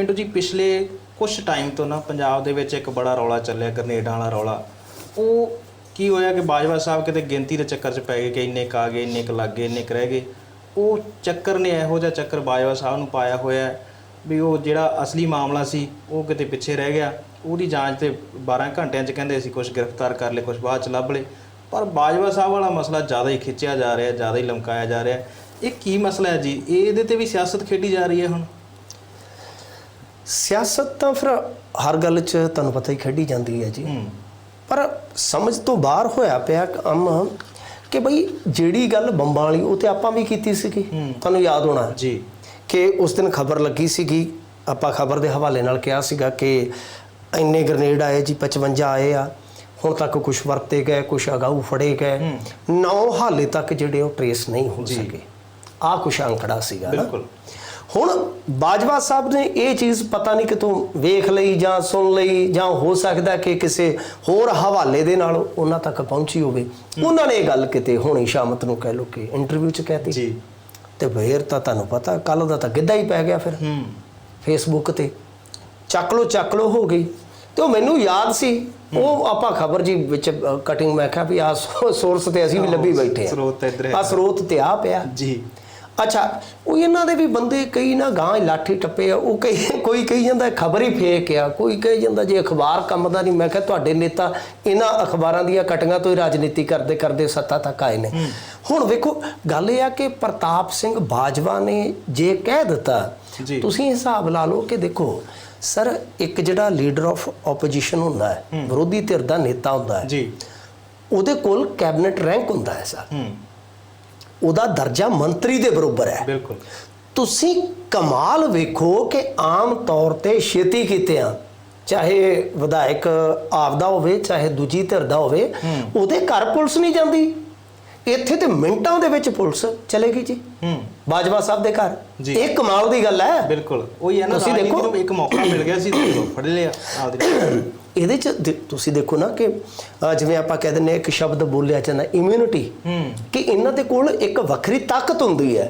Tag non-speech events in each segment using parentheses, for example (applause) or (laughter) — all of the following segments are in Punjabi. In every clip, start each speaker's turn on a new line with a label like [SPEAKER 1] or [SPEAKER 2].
[SPEAKER 1] ਪਿੰਡੂ ਜੀ, ਪਿਛਲੇ ਕੁਝ ਟਾਈਮ ਤੋਂ ਨਾ ਪੰਜਾਬ ਦੇ ਵਿੱਚ ਇੱਕ ਬੜਾ ਰੌਲਾ ਚੱਲਿਆ, ਗਰਨੇਡਾਂ ਵਾਲਾ ਰੌਲਾ। ਉਹ ਕੀ ਹੋਇਆ ਕਿ ਬਾਜਵਾ ਸਾਹਿਬ ਕਿਤੇ ਗਿਣਤੀ ਦੇ ਚੱਕਰ 'ਚ ਪੈ ਗਏ ਕਿ ਇੰਨੇ ਕੁ ਆ ਗਏ, ਇੰਨੇ ਕੁ ਲੱਗ ਗਏ, ਇੰਨੇ ਕੁ ਰਹਿ ਗਏ। ਉਹ ਚੱਕਰ ਨੇ ਇਹੋ ਜਿਹਾ ਚੱਕਰ ਬਾਜਵਾ ਸਾਹਿਬ ਨੂੰ ਪਾਇਆ ਹੋਇਆ ਵੀ ਉਹ ਜਿਹੜਾ ਅਸਲੀ ਮਾਮਲਾ ਸੀ, ਉਹ ਕਿਤੇ ਪਿੱਛੇ ਰਹਿ ਗਿਆ। ਉਹਦੀ ਜਾਂਚ ਤੇ 12 ਘੰਟਿਆਂ 'ਚ ਕਹਿੰਦੇ ਅਸੀਂ ਕੁਝ ਗ੍ਰਿਫਤਾਰ ਕਰ ਲਏ ਕੁਝ ਬਾਅਦ 'ਚ ਲੱਭ ਲਏ। ਪਰ ਬਾਜਵਾ ਸਾਹਿਬ ਵਾਲਾ ਮਸਲਾ ਜ਼ਿਆਦਾ ਹੀ ਖਿੱਚਿਆ ਜਾ ਰਿਹਾ, ਜ਼ਿਆਦਾ ਹੀ ਲਮਕਾਇਆ ਜਾ ਰਿਹਾ। ਇਹ ਕੀ ਮਸਲਾ ਹੈ ਜੀ? ਇਹਦੇ ਤੇ ਵੀ ਸਿਆਸਤ ਖੇਡੀ ਜਾ ਰਹੀ ਹੈ ਹੁਣ।
[SPEAKER 2] ਸਿਆਸਤ ਤਾਂ ਫਿਰ ਹਰ ਗੱਲ 'ਚ ਤੁਹਾਨੂੰ ਪਤਾ ਹੀ ਖੇਡੀ ਜਾਂਦੀ ਹੈ ਜੀ। ਪਰ ਸਮਝ ਤੋਂ ਬਾਹਰ ਹੋਇਆ ਪਿਆ ਕੰਮ ਕਿ ਬਈ ਜਿਹੜੀ ਗੱਲ ਬੰਬਾਂ ਵਾਲੀ ਉਹ ਤੇ ਆਪਾਂ ਵੀ ਕੀਤੀ ਸੀਗੀ। ਤੁਹਾਨੂੰ ਯਾਦ ਹੋਣਾ
[SPEAKER 1] ਜੀ।
[SPEAKER 2] ਕਿ ਉਸ ਦਿਨ ਖਬਰ ਲੱਗੀ ਸੀਗੀ ਆਪਾਂ ਖਬਰ ਦੇ ਹਵਾਲੇ ਨਾਲ ਕਿਹਾ ਸੀਗਾ ਕਿ ਇੰਨੇ ਗ੍ਰਨੇਡ ਆਏ ਜੀ 55 ਆਏ ਆ ਹੁਣ ਤੱਕ ਕੁਝ ਵਰਤੇ ਗਏ ਕੁਝ ਅਗਾਊ ਫੜੇ ਗਏ। ਨੌ ਹਾਲੇ ਤੱਕ ਜਿਹੜੇ ਉਹ ਟਰੇਸ ਨਹੀਂ ਹੋ। ਸਕੇ। ਆ ਕੁਛ ਅੰਕੜਾ ਸੀਗਾ
[SPEAKER 1] ਬਿਲਕੁਲ।
[SPEAKER 2] ਹੁਣ ਬਾਜਵਾ ਸਾਹਿਬ ਨੇ ਇਹ ਚੀਜ਼ ਪਤਾ ਨਹੀਂ ਕਿਤੋਂ ਵੇਖ ਲਈ ਜਾਂ ਸੁਣ ਲਈ ਜਾਂ ਹੋ ਸਕਦਾ ਕਿ ਕਿਸੇ ਹੋਰ ਹਵਾਲੇ ਦੇ ਨਾਲ ਉਹਨਾਂ ਤੱਕ ਪਹੁੰਚੀ ਹੋਵੇ। ਉਹਨਾਂ ਨੇ ਇਹ ਗੱਲ ਕਿਤੇ ਹੁਣੀ ਸ਼ਾਮਤ ਨੂੰ ਕਹਿ ਲੋ ਕਿ ਇੰਟਰਵਿਊ 'ਚ ਕਹਿਤੀ।
[SPEAKER 1] ਜੀ।
[SPEAKER 2] ਤੇ ਫੇਰ ਤਾਂ ਤੁਹਾਨੂੰ ਪਤਾ ਕੱਲ ਦਾ ਤਾਂ ਗਿੱਧਾ ਹੀ ਪੈ ਗਿਆ ਫਿਰ।
[SPEAKER 1] ਹੂੰ।
[SPEAKER 2] ਫੇਸਬੁੱਕ ਤੇ ਚੱਕ ਲੋ ਚੱਕ ਲੋ ਹੋ ਗਈ। ਤੇ ਉਹ ਮੈਨੂੰ ਯਾਦ ਸੀ। ਉਹ ਆਪਾਂ ਖਬਰ ਜੀ ਵਿੱਚ ਕਟਿੰਗ ਮੈਂ ਕਿਹਾ ਵੀ ਆ ਸੋਰਸ ਤੇ ਅਸੀਂ ਵੀ ਲੱਭੀ ਬੈਠੇ ਆ।
[SPEAKER 1] ਸਰੋਤ ਤਾਂ ਇੱਧਰ।
[SPEAKER 2] ਆ ਸਰੋਤ ਤੇ ਆ ਪਿਆ।
[SPEAKER 1] ਜੀ।
[SPEAKER 2] ਅੱਛਾ ਉਹ ਇਹਨਾਂ ਦੇ ਵੀ ਬੰਦੇ ਕਈ ਨਾ ਗਾਂ ਲਾਠੀ ਟੱਪੇ ਆ ਉਹ ਕਈ ਕੋਈ ਕਹੀ ਜਾਂਦਾ ਖਬਰ ਹੀ ਫੇਕ ਆ ਕੋਈ ਕਹੀ ਜਾਂਦਾ ਜੇ ਅਖਬਾਰ ਕੰਮ ਦਾ ਨਹੀਂ ਮੈਂ ਕਿਹਾ ਤੁਹਾਡੇ ਨੇਤਾ ਇਹਨਾਂ ਅਖਬਾਰਾਂ ਦੀਆਂ ਕਟੀਆਂ ਤੋਂ ਹੀ ਰਾਜਨੀਤੀ ਕਰਦੇ ਕਰਦੇ ਸੱਤਾ ਤੱਕ ਆਏ ਨੇ। ਹੁਣ ਵੇਖੋ ਗੱਲ ਇਹ ਆ ਕਿ ਪ੍ਰਤਾਪ ਸਿੰਘ ਬਾਜਵਾ ਨੇ ਜੇ ਕਹਿ ਦਿੱਤਾ। ਤੁਸੀਂ ਹਿਸਾਬ ਲਾ ਲਓ ਕਿ ਦੇਖੋ ਸਰ ਇੱਕ ਜਿਹੜਾ ਲੀਡਰ ਆਫ ਆਪੋਜੀਸ਼ਨ ਹੁੰਦਾ ਹੈ ਵਿਰੋਧੀ ਧਿਰ ਦਾ ਨੇਤਾ ਹੁੰਦਾ ਹੈ
[SPEAKER 1] ਜੀ।
[SPEAKER 2] ਉਹਦੇ ਕੋਲ ਕੈਬਨਿਟ ਰੈਂਕ ਹੁੰਦਾ ਹੈ ਸਰ।
[SPEAKER 1] ਹੂੰ।
[SPEAKER 2] ਉਹਦਾ ਦਰਜਾ ਮੰਤਰੀ ਦੇ ਬਰਾਬਰ ਹੈ।
[SPEAKER 1] ਬਿਲਕੁਲ।
[SPEAKER 2] ਤੁਸੀਂ ਕਮਾਲ ਵੇਖੋ ਕਿ ਆਮ ਤੌਰ ਤੇ ਛੇਤੀ ਕੀਤੇ ਆ। ਚਾਹੇ ਵਿਧਾਇਕ ਆਪਦਾ ਹੋਵੇ ਚਾਹੇ ਦੂਜੀ ਧਿਰ ਦਾ ਹੋਵੇ ਉਹਦੇ ਘਰ ਪੁਲਿਸ ਨਹੀਂ ਜਾਂਦੀ। ਇੱਥੇ ਤੇ ਮਿੰਟਾਂ ਦੇ ਵਿੱਚ ਪੁਲਿਸ ਚਲੇਗੀ ਜੀ।
[SPEAKER 1] ਹੂੰ।
[SPEAKER 2] ਬਾਜਵਾ ਸਾਹਿਬ ਦੇ ਘਰ। ਇਹ ਕਮਾਲ ਦੀ ਗੱਲ ਹੈ।
[SPEAKER 1] ਬਿਲਕੁਲ। ਉਹੀ ਹੈ ਨਾ
[SPEAKER 2] ਤੁਸੀਂ ਦੇਖੋ-
[SPEAKER 1] ਇੱਕ ਮੌਕਾ ਮਿਲ ਗਿਆ ਸੀ ਫੜ ਲਿਆ ਆਪਦੇ (coughs)
[SPEAKER 2] ਇਹਦੇ ਚ ਤੁਸੀਂ ਦੇਖੋ ਨਾ ਕਿ ਜਿਵੇਂ ਆਪਾਂ ਕਹਿ ਦਿੰਦੇ ਹਾਂ ਇੱਕ ਸ਼ਬਦ ਬੋਲਿਆ ਜਾਂਦਾ ਇਮਿਊਨਿਟੀ
[SPEAKER 1] ਹੂੰ।
[SPEAKER 2] ਇਹਨਾਂ ਦੇ ਕੋਲ ਇੱਕ ਵੱਖਰੀ ਤਾਕਤ ਹੁੰਦੀ ਹੈ।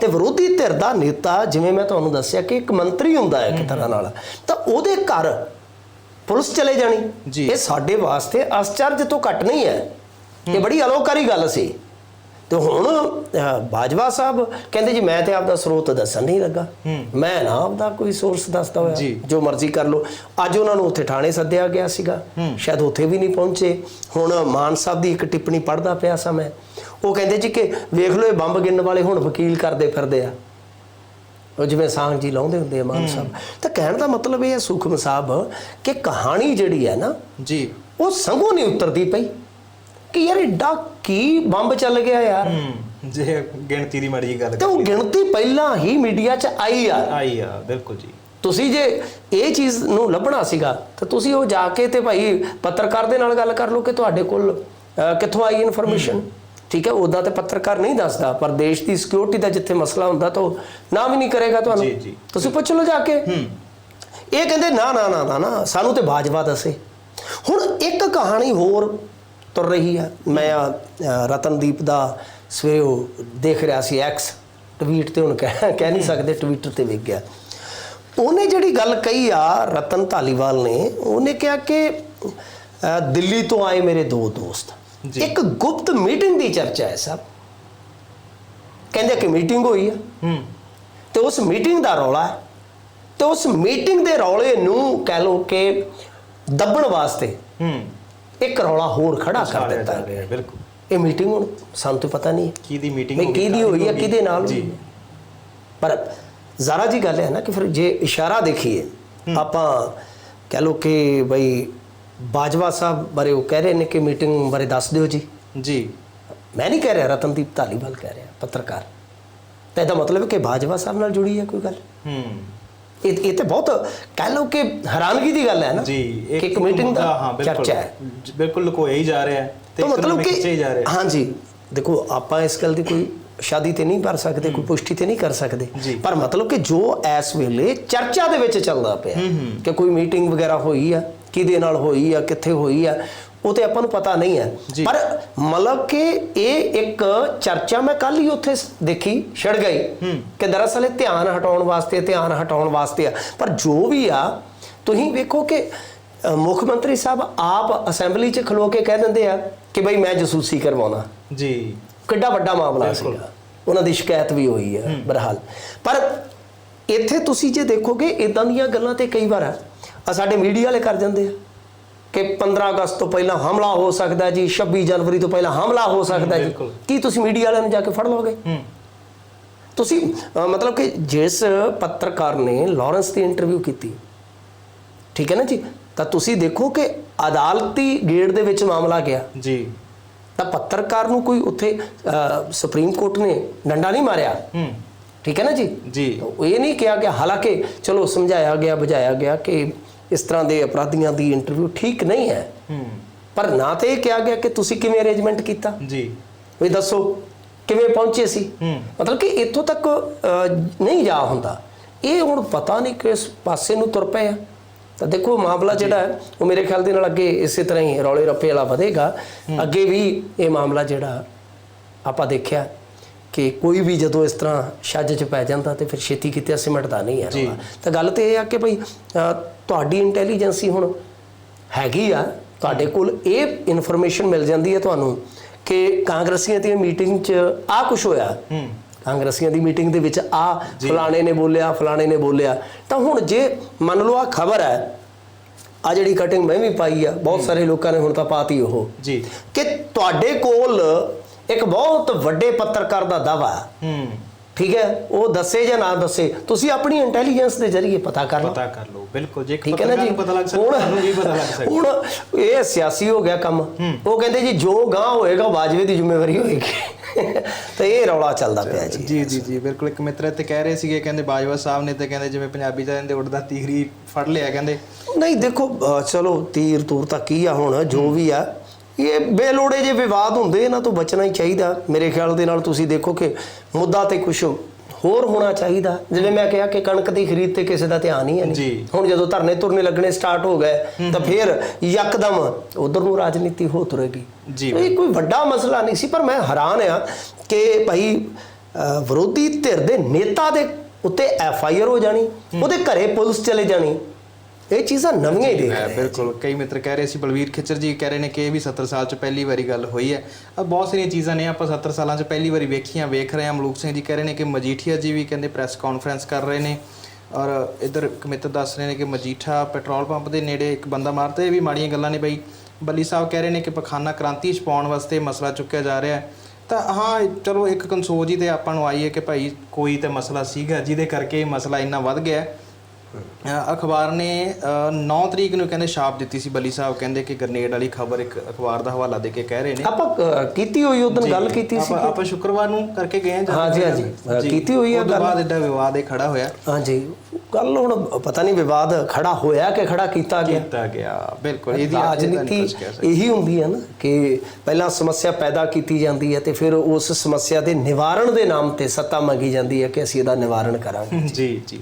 [SPEAKER 2] ਤੇ ਵਿਰੋਧੀ ਧਿਰ ਦਾ ਨੇਤਾ ਜਿਵੇਂ ਮੈਂ ਤੁਹਾਨੂੰ ਦੱਸਿਆ ਕਿ ਇੱਕ ਮੰਤਰੀ ਹੁੰਦਾ ਹੈ ਇੱਕ ਤਰ੍ਹਾਂ ਨਾਲ ਤਾਂ ਉਹਦੇ ਘਰ ਪੁਲਿਸ ਚਲੇ ਜਾਣੀ। ਇਹ ਸਾਡੇ ਵਾਸਤੇ ਅਸਚਰਜ ਤੋਂ ਘੱਟ ਨਹੀਂ ਹੈ। ਇਹ ਬੜੀ ਅਲੋਕਾਰੀ ਗੱਲ ਸੀ। ਤੇ ਹੁਣ ਬਾਜਵਾ ਸਾਹਿਬ ਕਹਿੰਦੇ ਜੀ ਮੈਂ ਤੇ ਆਪਦਾ ਸਰੋਤ ਦੱਸਣ ਨਹੀਂ ਲੱਗਾ। ਮੈਂ ਨਾ ਆਪਦਾ ਕੋਈ ਸੋਰਸ ਦੱਸਦਾ ਹੋਇਆ।
[SPEAKER 1] ਜੀ।
[SPEAKER 2] ਮਰਜ਼ੀ ਕਰ ਲਓ। ਅੱਜ ਉਹਨਾਂ ਨੂੰ ਉੱਥੇ ਥਾਣੇ ਸੱਦਿਆ ਗਿਆ ਸੀਗਾ। ਸ਼ਾਇਦ ਉੱਥੇ ਵੀ ਨਹੀਂ ਪਹੁੰਚੇ। ਹੁਣ ਮਾਨ ਸਾਹਿਬ ਦੀ ਇੱਕ ਟਿੱਪਣੀ ਪੜ੍ਹਦਾ ਪਿਆ ਸਾਂ ਮੈਂ। ਉਹ ਕਹਿੰਦੇ ਜੀ ਕਿ ਵੇਖ ਲਓ ਇਹ ਬੰਬ ਗਿਣਨ ਵਾਲੇ ਹੁਣ ਵਕੀਲ ਕਰਦੇ ਫਿਰਦੇ ਆ। ਉਹ ਜਿਵੇਂ ਸਾਂਗ ਜੀ ਲਾਉਂਦੇ ਹੁੰਦੇ ਆ ਮਾਨ ਸਾਹਿਬ। ਤਾਂ ਕਹਿਣ ਦਾ ਮਤਲਬ ਇਹ ਹੈ ਸੁਖਮ ਸਾਹਿਬ ਕਿ ਕਹਾਣੀ ਜਿਹੜੀ ਹੈ ਨਾ
[SPEAKER 1] ਜੀ।
[SPEAKER 2] ਉਹ ਸੰਗੋਂ ਨਹੀਂ ਉਤਰਦੀ ਪਈ। ਕਿ ਯਾਰ ਏਡਾ ਕੀ ਬੰਬ ਚੱਲ ਗਿਆ ਯਾਰ।
[SPEAKER 1] ਹੂੰ ਜੇ ਗਿਣਤੀ ਦੀ ਮਾੜੀ ਜਿਹੀ ਗੱਲ
[SPEAKER 2] ਤੇ ਉਹ ਗਿਣਤੀ ਪਹਿਲਾਂ ਹੀ ਮੀਡੀਆ 'ਚ ਆਈ ਆ।
[SPEAKER 1] ਆਈ ਆ ਬਿਲਕੁਲ ਜੀ।
[SPEAKER 2] ਤੁਸੀਂ ਜੇ ਇਹ ਚੀਜ਼ ਨੂੰ ਲੱਭਣਾ ਸੀਗਾ ਤਾਂ ਤੁਸੀਂ ਉਹ ਜਾ ਕੇ ਤੇ ਭਾਈ ਪੱਤਰਕਾਰ ਦੇ ਨਾਲ ਗੱਲ ਕਰ ਲਓ ਕਿ ਤੁਹਾਡੇ ਕੋਲ ਕਿੱਥੋਂ ਆਈ ਇਨਫੋਰਮੇਸ਼ਨ ਠੀਕ ਹੈ ਉਦਾਂ ਤੇ ਪੱਤਰਕਾਰ ਨਹੀਂ ਦੱਸਦਾ ਪਰ ਦੇਸ਼ ਦੀ ਸਿਕਿਉਰਿਟੀ ਦਾ ਜਿੱਥੇ ਮਸਲਾ ਹੁੰਦਾ ਤਾਂ ਉਹ ਨਾ ਵੀ ਨਹੀਂ ਕਰੇਗਾ ਤੁਹਾਨੂੰ।
[SPEAKER 1] ਜੀ।
[SPEAKER 2] ਤੁਸੀਂ ਪੁੱਛ ਲਓ ਜਾ ਕੇ। ਇਹ ਕਹਿੰਦੇ ਨਾ ਨਾ ਨਾ ਨਾ ਸਾਨੂੰ ਤੇ ਬਾਜਵਾ ਦੱਸੇ। ਹੁਣ ਇੱਕ ਕਹਾਣੀ ਹੋਰ ਤੁਰ ਰਹੀ ਹੈ। ਮੈਂ ਰਤਨਦੀਪ ਦਾ ਸਵੇਰੇ ਉਹ ਦੇਖ ਰਿਹਾ ਸੀ ਐਕਸ ਟਵੀਟ ਤੇ ਹੁਣ ਕਹਿ ਕਹਿ ਨਹੀਂ ਸਕਦੇ ਟਵਿੱਟਰ ਤੇ ਵੇਖ ਗਿਆ। ਉਹਨੇ ਜਿਹੜੀ ਗੱਲ ਕਹੀ ਆ ਰਤਨ ਧਾਲੀਵਾਲ ਨੇ ਉਹਨੇ ਕਿਹਾ ਕਿ ਦਿੱਲੀ ਤੋਂ ਆਏ ਮੇਰੇ ਦੋ ਦੋਸਤ। ਇੱਕ ਗੁਪਤ ਮੀਟਿੰਗ ਦੀ ਚਰਚਾ ਹੈ ਸਭ ਕਹਿੰਦੇ ਕਿ ਮੀਟਿੰਗ ਹੋਈ ਆ।
[SPEAKER 1] ਹੂੰ।
[SPEAKER 2] ਤੇ ਉਸ ਮੀਟਿੰਗ ਦਾ ਰੌਲਾ ਤੇ ਉਸ ਮੀਟਿੰਗ ਦੇ ਰੌਲੇ ਨੂੰ ਕਹਿ ਲਓ ਕਿ ਦੱਬਣ ਵਾਸਤੇ
[SPEAKER 1] ਹੂੰ।
[SPEAKER 2] ਇੱਕ ਰੌਲਾ ਹੋਰ ਖੜਾ ਕਰ ਦਿੱਤਾ। ਗਿਆ
[SPEAKER 1] ਬਿਲਕੁਲ।
[SPEAKER 2] ਇਹ ਮੀਟਿੰਗ ਹੁਣ ਸਾਨੂੰ ਤਾਂ ਪਤਾ ਨਹੀਂ।
[SPEAKER 1] ਕੀ ਦੀ ਮੀਟਿੰਗ
[SPEAKER 2] ਵੀ ਕਿਹਦੀ ਹੋਈ ਹੈ ਕਿਹਦੇ ਨਾਲ?
[SPEAKER 1] ਜੀ।
[SPEAKER 2] ਹੋਈ। ਪਰ ਜ਼ਰਾ ਜੀ ਗੱਲ ਹੈ ਨਾ ਕਿ ਫਿਰ ਜੇ ਇਸ਼ਾਰਾ ਦੇਖੀਏ ਆਪਾਂ ਕਹਿ ਲਓ ਕਿ ਬਈ ਬਾਜਵਾ ਸਾਹਿਬ ਬਾਰੇ ਉਹ ਕਹਿ ਰਹੇ ਨੇ ਕਿ ਮੀਟਿੰਗ ਬਾਰੇ ਦੱਸ ਦਿਓ ਜੀ।
[SPEAKER 1] ਜੀ।
[SPEAKER 2] ਮੈਂ ਨਹੀਂ ਕਹਿ ਰਿਹਾ ਰਤਨਦੀਪ ਧਾਲੀਵਾਲ ਕਹਿ ਰਿਹਾ ਪੱਤਰਕਾਰ। ਤਾਂ ਇਹਦਾ ਮਤਲਬ ਹੈ ਕਿ ਬਾਜਵਾ ਸਾਹਿਬ ਨਾਲ ਜੁੜੀ ਹੈ ਕੋਈ ਗੱਲ?
[SPEAKER 1] ਹੂੰ।
[SPEAKER 2] ਇਹ ਇਹ ਤੇ ਬਹੁਤ ਕਹਿ ਲਓ ਕਿ ਹੈਰਾਨਗੀ ਦੀ ਗੱਲ ਹੈ ਨਾ
[SPEAKER 1] ਜੀ
[SPEAKER 2] ਕਿ ਇੱਕ ਮੀਟਿੰਗ ਦਾ
[SPEAKER 1] ਹਾਂ ਬਿਲਕੁਲ।
[SPEAKER 2] ਚਰਚਾ ਹੈ।
[SPEAKER 1] ਜ- ਬਿਲਕੁਲ ਲੁਕੋਇਆ ਹੀ ਜਾ ਰਿਹਾ ਹੈ ਤੇ
[SPEAKER 2] ਮਤਲਬ
[SPEAKER 1] ਖਿੱਚੇ ਹੀ ਜਾ
[SPEAKER 2] ਕਿ ਦੇਖੋ ਆਪਾਂ ਇਸ ਗੱਲ ਦੀ ਕੋਈ ਸ਼ਾਦੀ ਤੇ ਨਹੀਂ ਕਰ ਸਕਦੇ ਕੋਈ ਪੁਸ਼ਟੀ ਤੇ ਨਹੀਂ ਕਰ ਸਕਦੇ। ਪਰ ਮਤਲਬ ਕਿ ਜੋ ਇਸ ਵੇਲੇ ਚਰਚਾ ਦੇ ਵਿੱਚ ਚੱਲਦਾ ਪਿਆ ਕਿ ਕੋਈ ਮੀਟਿੰਗ ਵਗੈਰਾ ਹੋਈ ਆ ਕਿਹਦੇ ਨਾਲ ਹੋਈ ਆ ਕਿੱਥੇ ਹੋਈ ਆ ਉਹ ਤੇ ਆਪਾਂ ਨੂੰ ਪਤਾ ਨਹੀਂ ਹੈ। ਪਰ ਮਤਲਬ ਕਿ ਇਹ ਇੱਕ ਚਰਚਾ ਮੈਂ ਕੱਲ ਹੀ ਉੱਥੇ ਦੇਖੀ ਛੜ ਗਈ ਕਿ ਦਰਅਸਲ ਇਹ ਧਿਆਨ ਹਟਾਉਣ ਵਾਸਤੇ ਧਿਆਨ ਹਟਾਉਣ ਵਾਸਤੇ ਆ। ਪਰ ਜੋ ਵੀ ਆ ਤੁਸੀਂ ਵੇਖੋ ਕਿ ਮੁੱਖ ਮੰਤਰੀ ਸਾਹਿਬ ਆਪ ਅਸੈਂਬਲੀ 'ਚ ਖਲੋ ਕੇ ਕਹਿ ਦਿੰਦੇ ਆ ਕਿ ਬਈ ਮੈਂ ਜਸੂਸੀ ਕਰਵਾਉਣਾ।
[SPEAKER 1] ਜੀ।
[SPEAKER 2] ਕਿੱਡਾ ਵੱਡਾ ਮਾਮਲਾ ਸੀਗਾ। ਉਹਨਾਂ ਦੀ ਸ਼ਿਕਾਇਤ ਵੀ ਹੋਈ ਹੈ ਬਰਹਾਲ। ਪਰ ਇੱਥੇ ਤੁਸੀਂ ਜੇ ਦੇਖੋਗੇ ਇਦਾਂ ਦੀਆਂ ਗੱਲਾਂ ਤੇ ਕਈ ਵਾਰ ਆ। ਸਾਡੇ ਮੀਡੀਆ ਵਾਲੇ ਕਰ ਜਾਂਦੇ ਆ। ਕਿ 15 ਅਗਸਤ ਤੋਂ ਪਹਿਲਾਂ ਹਮਲਾ ਹੋ ਸਕਦਾ ਜੀ 26 ਜਨਵਰੀ ਤੋਂ ਪਹਿਲਾਂ ਹਮਲਾ ਹੋ ਸਕਦਾ ਜੀ। ਕੀ ਤੁਸੀਂ ਮੀਡੀਆ ਵਾਲਿਆਂ ਨੂੰ ਜਾ ਕੇ ਫੜ ਲਓਗੇ? ਤੁਸੀਂ ਮਤਲਬ ਕਿ ਜਿਸ ਪੱਤਰਕਾਰ ਨੇ ਲਾਰੈਂਸ ਦੀ ਇੰਟਰਵਿਊ ਕੀਤੀ ਠੀਕ ਹੈ ਨਾ ਜੀ? ਤਾਂ ਤੁਸੀਂ ਦੇਖੋ ਕਿ ਅਦਾਲਤੀ ਗੇੜ ਦੇ ਵਿੱਚ ਮਾਮਲਾ ਗਿਆ।
[SPEAKER 1] ਜੀ।
[SPEAKER 2] ਤਾਂ ਪੱਤਰਕਾਰ ਨੂੰ ਕੋਈ ਉੱਥੇ ਸੁਪਰੀਮ ਕੋਰਟ ਨੇ ਡੰਡਾ ਨਹੀਂ ਮਾਰਿਆ।
[SPEAKER 1] ਹੂੰ।
[SPEAKER 2] ਠੀਕ ਹੈ ਨਾ ਜੀ?
[SPEAKER 1] ਜੀ।
[SPEAKER 2] ਇਹ ਨਹੀਂ ਕਿਹਾ ਕਿ ਹਾਲਾਂਕਿ ਚਲੋ ਸਮਝਾਇਆ ਗਿਆ ਬੁਝਾਇਆ ਗਿਆ ਕਿ ਇਸ ਤਰ੍ਹਾਂ ਦੇ ਅਪਰਾਧੀਆਂ ਦੀ ਇੰਟਰਵਿਊ ਠੀਕ ਨਹੀਂ ਹੈ। ਪਰ ਨਾ ਤੇ ਇਹ ਕਿਹਾ ਗਿਆ ਕਿ ਤੁਸੀਂ ਕਿਵੇਂ ਅਰੇਂਜਮੈਂਟ ਕੀਤਾ?
[SPEAKER 1] ਜੀ।
[SPEAKER 2] ਵੀ ਦੱਸੋ ਕਿਵੇਂ ਪਹੁੰਚੇ ਸੀ। ਮਤਲਬ ਕਿ ਇੱਥੋਂ ਤੱਕ ਨਹੀਂ ਜਾ ਹੁੰਦਾ। ਇਹ ਹੁਣ ਪਤਾ ਨਹੀਂ ਕਿਸ ਪਾਸੇ ਨੂੰ ਤੁਰ ਪਏ ਆ। ਤਾਂ ਦੇਖੋ ਮਾਮਲਾ ਜਿਹੜਾ ਹੈ ਉਹ ਮੇਰੇ ਖਿਆਲ ਦੇ ਨਾਲ ਅੱਗੇ ਇਸੇ ਤਰ੍ਹਾਂ ਹੀ ਰੌਲੇ ਰੱਪੇ ਵਾਲਾ ਵਧੇਗਾ। ਅੱਗੇ ਵੀ ਇਹ ਮਾਮਲਾ ਜਿਹੜਾ ਆਪਾਂ ਦੇਖਿਆ। ਕਿ ਕੋਈ ਵੀ ਜਦੋਂ ਇਸ ਤਰ੍ਹਾਂ ਛੱਜ 'ਚ ਪੈ ਜਾਂਦਾ ਤੇ ਫਿਰ ਛੇਤੀ ਕਿਤੇ ਸਿਮਟਦਾ ਨਹੀਂ। ਰੌਲਾ। ਤਾਂ ਗੱਲ ਤੇ ਇਹ ਆ ਕਿ ਭਈ ਤੁਹਾਡੀ ਇੰਟੈਲੀਜੈਂਸੀ ਹੁਣ ਹੈਗੀ ਆ ਤੁਹਾਡੇ ਕੋਲ ਇਹ ਇਨਫੋਰਮੇਸ਼ਨ ਮਿਲ ਜਾਂਦੀ ਹੈ ਤੁਹਾਨੂੰ ਕਿ ਕਾਂਗਰਸੀਆਂ ਦੀ ਮੀਟਿੰਗ 'ਚ ਆ ਕੁਝ ਹੋਇਆ।
[SPEAKER 1] ਹੂੰ
[SPEAKER 2] ਕਾਂਗਰਸੀਆਂ ਦੀ ਮੀਟਿੰਗ ਦੇ ਵਿੱਚ ਆ ਫਲਾਣੇ ਨੇ ਬੋਲਿਆ ਫਲਾਣੇ ਨੇ ਬੋਲਿਆ। ਤਾਂ ਹੁਣ ਜੇ ਮੰਨ ਲਓ ਆ ਖਬਰ ਹੈ ਆ ਜਿਹੜੀ ਕਟਿੰਗ ਮੈਂ ਵੀ ਪਾਈ ਆ ਬਹੁਤ ਸਾਰੇ ਲੋਕਾਂ ਨੇ ਹੁਣ ਤਾਂ ਪਾਤੀ ਉਹ।
[SPEAKER 1] ਜੀ।
[SPEAKER 2] ਕਿ ਤੁਹਾਡੇ ਕੋਲ ਇੱਕ ਬਹੁਤ ਵੱਡੇ ਪੱਤਰਕਾਰ ਦਾ ਦਾਵਾ ਹੈ। ਠੀਕ ਹੈ? ਉਹ ਦੱਸੇ ਜਾਂ ਨਾ ਦੱਸੇ ਤੁਸੀਂ ਆਪਣੀ ਇੰਟੈਲੀਜੈਂਸ ਦੇ ਜ਼ਰੀਏ ਪਤਾ ਕਰ ਲਓ।
[SPEAKER 1] ਪਤਾ ਕਰ ਲਓ ਬਿਲਕੁਲ ਜੇ
[SPEAKER 2] ਠੀਕ ਹੈ ਨਾ ਜੀ?
[SPEAKER 1] ਪਤਾ ਲੱਗ ਸਕਦਾ ਤੁਹਾਨੂੰ ਵੀ ਪਤਾ ਲੱਗ ਸਕਦਾ
[SPEAKER 2] ਹੁਣ ਇਹ ਸਿਆਸੀ ਹੋ ਗਿਆ ਕੰਮ। ਉਹ ਕਹਿੰਦੇ ਜੀ ਜੋ ਗਾਂ ਹੋਏਗਾ ਬਾਜਵੇ ਦੀ ਜ਼ਿੰਮੇਵਾਰੀ ਹੋਏਗੀ। ਤੇ ਇਹ ਰੌਲਾ ਚੱਲਦਾ ਪਿਆ ਜੀ।
[SPEAKER 1] ਜੀ ਜੀ ਜੀ ਬਿਲਕੁਲ ਇੱਕ ਮਿੱਤਰ ਇੱਥੇ ਕਹਿ ਰਹੇ ਸੀਗੇ ਕਹਿੰਦੇ ਬਾਜਵਾ ਸਾਹਿਬ ਨੇ ਤੇ ਕਹਿੰਦੇ ਜਿਵੇਂ ਪੰਜਾਬੀ ਦਾ ਕਹਿੰਦੇ ਉੱਡਦਾ ਤੀਹਰੀ ਫੜ ਲਿਆ ਕਹਿੰਦੇ।
[SPEAKER 2] ਨਹੀਂ ਦੇਖੋ ਚਲੋ ਤੀਰ ਤੂਰ ਤਾਂ ਕੀ ਆ ਹੁਣ ਜੋ ਵੀ ਆ ਇਹ ਬੇਲੋੜੇ ਜੇ ਵਿਵਾਦ ਹੁੰਦੇ ਇਹਨਾਂ ਤੋਂ ਬਚਣਾ ਹੀ ਚਾਹੀਦਾ। ਮੇਰੇ ਖਿਆਲ ਦੇ ਨਾਲ ਤੁਸੀਂ ਦੇਖੋ ਕਿ ਮੁੱਦਾ ਤੇ ਕੁਝ ਹੋਰ ਹੋਣਾ ਚਾਹੀਦਾ। ਜਿਵੇਂ ਮੈਂ ਕਿਹਾ ਕਿ ਕਣਕ ਦੀ ਖਰੀਦ ਤੇ ਕਿਸੇ ਦਾ ਧਿਆਨ ਹੀ ਹੈ ਨਹੀਂ। ਹੁਣ ਜਦੋਂ ਧਰਨੇ ਧੁਰਨੇ ਲੱਗਣੇ ਸਟਾਰਟ ਹੋ ਗਏ ਤਾਂ ਫਿਰ ਯਕਦਮ ਉਧਰ ਨੂੰ ਰਾਜਨੀਤੀ ਹੋ ਤੁਰੇਗੀ।
[SPEAKER 1] ਜੀ।
[SPEAKER 2] ਇਹ ਕੋਈ ਵੱਡਾ ਮਸਲਾ ਨਹੀਂ ਸੀ ਪਰ ਮੈਂ ਹੈਰਾਨ ਆ ਕਿ ਭਾਈ ਵਿਰੋਧੀ ਧਿਰ ਦੇ ਨੇਤਾ ਦੇ ਉੱਤੇ ਐਫ ਆਈ ਆਰ ਹੋ ਜਾਣੀ ਉਹਦੇ ਘਰੇ ਪੁਲਿਸ ਚਲੇ ਜਾਣੀ। ਇਹ ਚੀਜ਼ਾਂ ਨਵੀਆਂ ਹੀ ਦੇਖ ਰਹੇ ਹਾਂ।
[SPEAKER 1] ਬਿਲਕੁਲ ਕਈ ਮਿੱਤਰ ਕਹਿ ਰਹੇ ਸੀ ਬਲਵੀਰ ਖਿੱਚਰ ਜੀ ਕਹਿ ਰਹੇ ਨੇ ਕਿ ਇਹ ਵੀ 70 ਸਾਲ ਚ ਪਹਿਲੀ ਵਾਰੀ ਗੱਲ ਹੋਈ ਹੈ। ਆ ਬਹੁਤ ਸਾਰੀਆਂ ਚੀਜ਼ਾਂ ਨੇ ਆਪਾਂ 70 ਸਾਲਾਂ ਚ ਪਹਿਲੀ ਵਾਰੀ ਵੇਖੀਆਂ ਵੇਖ ਰਹੇ ਹਾਂ। ਮਲੂਕ ਸਿੰਘ ਜੀ ਕਹਿ ਰਹੇ ਨੇ ਕਿ ਮਜੀਠੀਆ ਜੀ ਵੀ ਕਹਿੰਦੇ ਪ੍ਰੈਸ ਕਾਨਫਰੰਸ ਕਰ ਰਹੇ ਨੇ। ਔਰ ਇਧਰ ਇੱਕ ਮਿੱਤਰ ਦੱਸ ਰਹੇ ਨੇ ਕਿ ਮਜੀਠਾ ਪੈਟਰੋਲ ਪੰਪ ਦੇ ਨੇੜੇ ਇੱਕ ਬੰਦਾ ਮਾਰਤਾ ਇਹ ਵੀ ਮਾੜੀਆਂ ਗੱਲਾਂ ਨੇ ਬਈ। ਬੱਲੀ ਸਾਹਿਬ ਕਹਿ ਰਹੇ ਨੇ ਕਿ ਪਖਾਨਾ ਕ੍ਰਾਂਤੀ ਛਪਾਉਣ ਵਾਸਤੇ ਮਸਲਾ ਚੁੱਕਿਆ ਜਾ ਰਿਹਾ ਹੈ। ਤਾਂ ਹਾਂ ਚਲੋ ਇੱਕ ਕੰਸੋਜ ਹੀ ਤੇ ਆਪਾਂ ਨੂੰ ਆਈ ਹੈ ਕਿ ਭਾਈ ਕੋਈ ਤੇ ਮਸਲਾ ਸੀਗਾ ਜਿਹਦੇ ਕਰਕੇ ਇਹ ਮਸਲਾ ਇੰਨਾ ਵੱਧ ਗਿਆ ਅਖਬਾਰ ਨੇ ਅ, 9 ਤਰੀਕ ਨੂੰ ਕਹਿੰਦੇ ਛਾਪ ਦਿੱਤੀ ਸੀ ਬੱਲੀ ਸਾਹਿਬ ਕਹਿੰਦੇ ਕਿ ਗ੍ਰਨੇਡ ਵਾਲੀ ਖਬਰ ਇੱਕ ਅਖਬਾਰ ਦਾ ਹਵਾਲਾ ਦੇ ਕੇ ਕਹਿ ਰਹੇ ਨੇ।
[SPEAKER 2] ਆਪਾਂ ਕੀਤੀ ਹੋਈ ਉਦੋਂ ਗੱਲ ਕੀਤੀ ਸੀ
[SPEAKER 1] ਆਪਾਂ ਸ਼ੁੱਕਰਵਾਰ ਨੂੰ ਕਰਕੇ ਗਏ ਹਾਂ
[SPEAKER 2] ਹਾਂਜੀ, ਹਾਂਜੀ। ਕੀਤੀ ਹੋਈ ਆ ਗੱਲ।
[SPEAKER 1] ਬਾਅਦ ਐਡਾ ਵਿਵਾਦ ਇਹ ਖੜਾ ਹੋਇਆ।
[SPEAKER 2] ਹਾਂਜੀ ਗੱਲ ਹੁਣ ਪਤਾ ਨਹੀਂ ਵਿਵਾਦ ਖੜਾ ਹੋਇਆ ਕਿ ਖੜਾ ਕੀਤਾ ਗਿਆ?
[SPEAKER 1] ਕੀਤਾ ਗਿਆ ਬਿਲਕੁਲ ਇਹਦੀ
[SPEAKER 2] ਰਾਜਨੀਤੀ ਇਹੀ ਹੁੰਦੀ ਹੈ ਨਾ ਕਿ ਪਹਿਲਾਂ ਸਮੱਸਿਆ ਪੈਦਾ ਕੀਤੀ ਜਾਂਦੀ ਹੈ ਤੇ ਫਿਰ ਉਸ ਸਮੱਸਿਆ ਦੇ ਨਿਵਾਰਣ ਦੇ ਨਾਮ ਤੇ ਸੱਤਾ ਮੰਗੀ ਜਾਂਦੀ ਹੈ ਕਿ ਅਸੀਂ ਇਹਦਾ ਨਿਵਾਰਣ ਕਰਾਂਗੇ।
[SPEAKER 1] ਜੀ ਜੀ